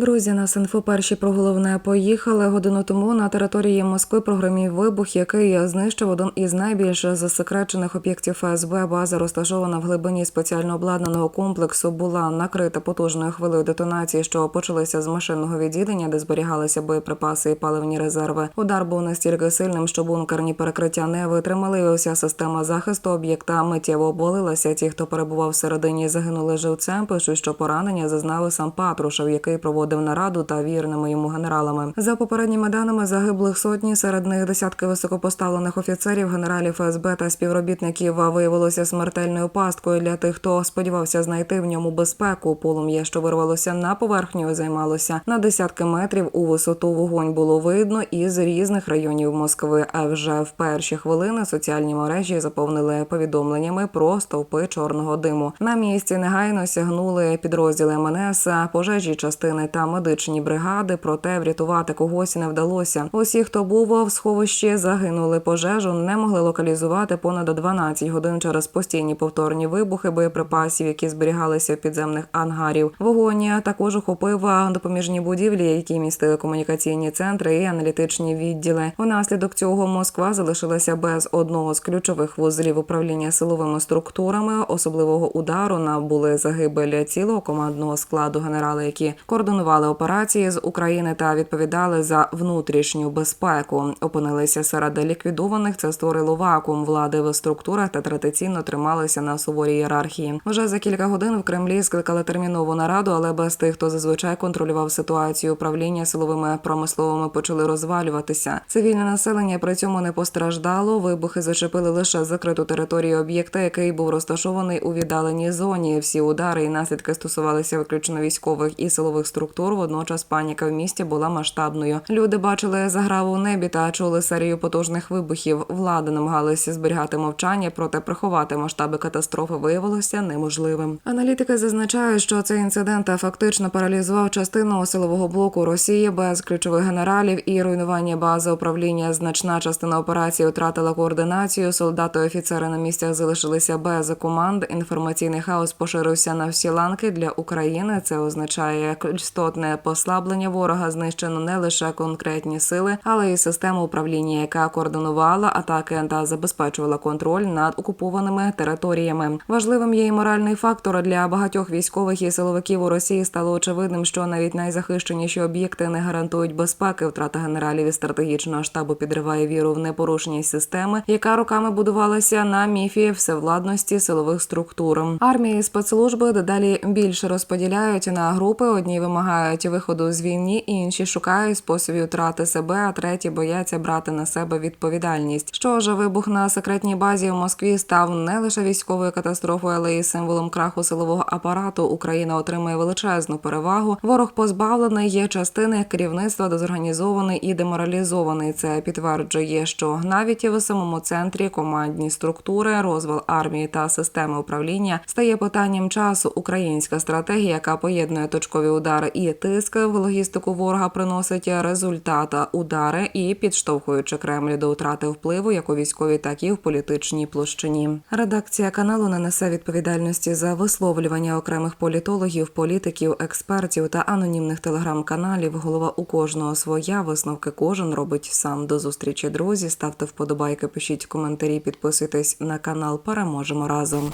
Друзі, на інфо перші про головне поїхали. Годину тому на території Москви прогремів вибух, який знищив один із найбільш засекречених об'єктів ФСБ. База розташована в глибині спеціально обладнаного комплексу. Була накрита потужною хвилею детонації, що почалися з машинного відділення, де зберігалися боєприпаси і паливні резерви. Удар був настільки сильним, що бункерні перекриття не витримали. і Уся система захисту об'єкта миттєво обвалилася. Ті, хто перебував всередині, загинули живцем. Пишуть, що поранення зазнав і сам Патрушев, який проводив нараду та вірними йому генералами. За попередніми даними загиблих сотні, серед них десятки високопоставлених офіцерів, генералів ФСБ та співробітників виявилося смертельною пасткою для тих, хто сподівався знайти в ньому безпеку. Полум'я, що вирвалося на поверхню, займалося на десятки метрів у висоту. Вогонь було видно із різних районів Москви. А вже в перші хвилини соціальні мережі заповнили повідомленнями про стовпи чорного диму. На місці негайно сягнули підрозділи МНС, пожежі частини та медичні бригади. Проте врятувати когось не вдалося. Усі, хто був в сховищі, загинули. Пожежу не могли локалізувати понад 12 годин через постійні повторні вибухи боєприпасів, які зберігалися в підземних ангарів. Вогонь також охопив допоміжні будівлі, які містили комунікаційні центри і аналітичні відділи. Унаслідок цього Москва залишилася без одного з ключових вузлів управління силовими структурами. Особливого удару на були загибель цілого командного складу генерали, які координували операції з України та відповідали за внутрішню безпеку. Опинилися серед ліквідованих. Це створило вакуум влади в структурах та традиційно трималися на суворій ієрархії. Вже за кілька годин в Кремлі скликали термінову нараду, але без тих, хто зазвичай контролював ситуацію. Управління силовими промисловими почали розвалюватися. Цивільне населення при цьому не постраждало. Вибухи зачепили лише закриту територію об'єкта, який був розташований у віддаленій зоні. Всі удари і наслідки стосувалися виключно військових і силових структур. Водночас паніка в місті була масштабною. Люди бачили заграву у небі та чули серію потужних вибухів. Влада намагалася зберігати мовчання, проте приховати масштаби катастрофи виявилося неможливим. Аналітики зазначають, що цей інцидент фактично паралізував частину силового блоку Росії без ключових генералів і руйнування бази управління. Значна частина операції втратила координацію. Солдати офіцери на місцях залишилися без команд. Інформаційний хаос поширився на всі ланки для України. Це означає істотне послаблення ворога. Знищено не лише конкретні сили, але й систему управління, яка координувала атаки та забезпечувала контроль над окупованими територіями. Важливим є і моральний фактор для багатьох військових і силовиків у Росії. Стало очевидним, що навіть найзахищеніші об'єкти не гарантують безпеки. Втрата генералів і стратегічного штабу підриває віру в непорушність системи, яка роками будувалася на міфі всевладності силових структур. Армії і спецслужби дедалі більше розподіляють на групи. Одні вимагають виходу з війни, інші шукають способів втрати себе, а треті бояться брати на себе відповідальність. Що ж, вибух на секретній базі в Москві став не лише військовою катастрофою, але й символом краху силового апарату. Україна отримує величезну перевагу. Ворог позбавлений є частини керівництва, дезорганізований і деморалізований. Це підтверджує, що навіть і в самому центрі командні структури, розвал армії та системи управління стає питанням часу. Українська стратегія, яка поєднує точкові удари тиск в логістику ворога, приносить результата удари і підштовхуючи Кремль до втрати впливу як у військовій, так і в політичній площині. Редакція каналу не несе відповідальності за висловлювання окремих політологів, політиків, експертів та анонімних телеграм-каналів. Голова у кожного своя висновки кожен робить сам. До зустрічі, друзі. Ставте вподобайки, пишіть коментарі, підписуйтесь на канал. Переможемо разом.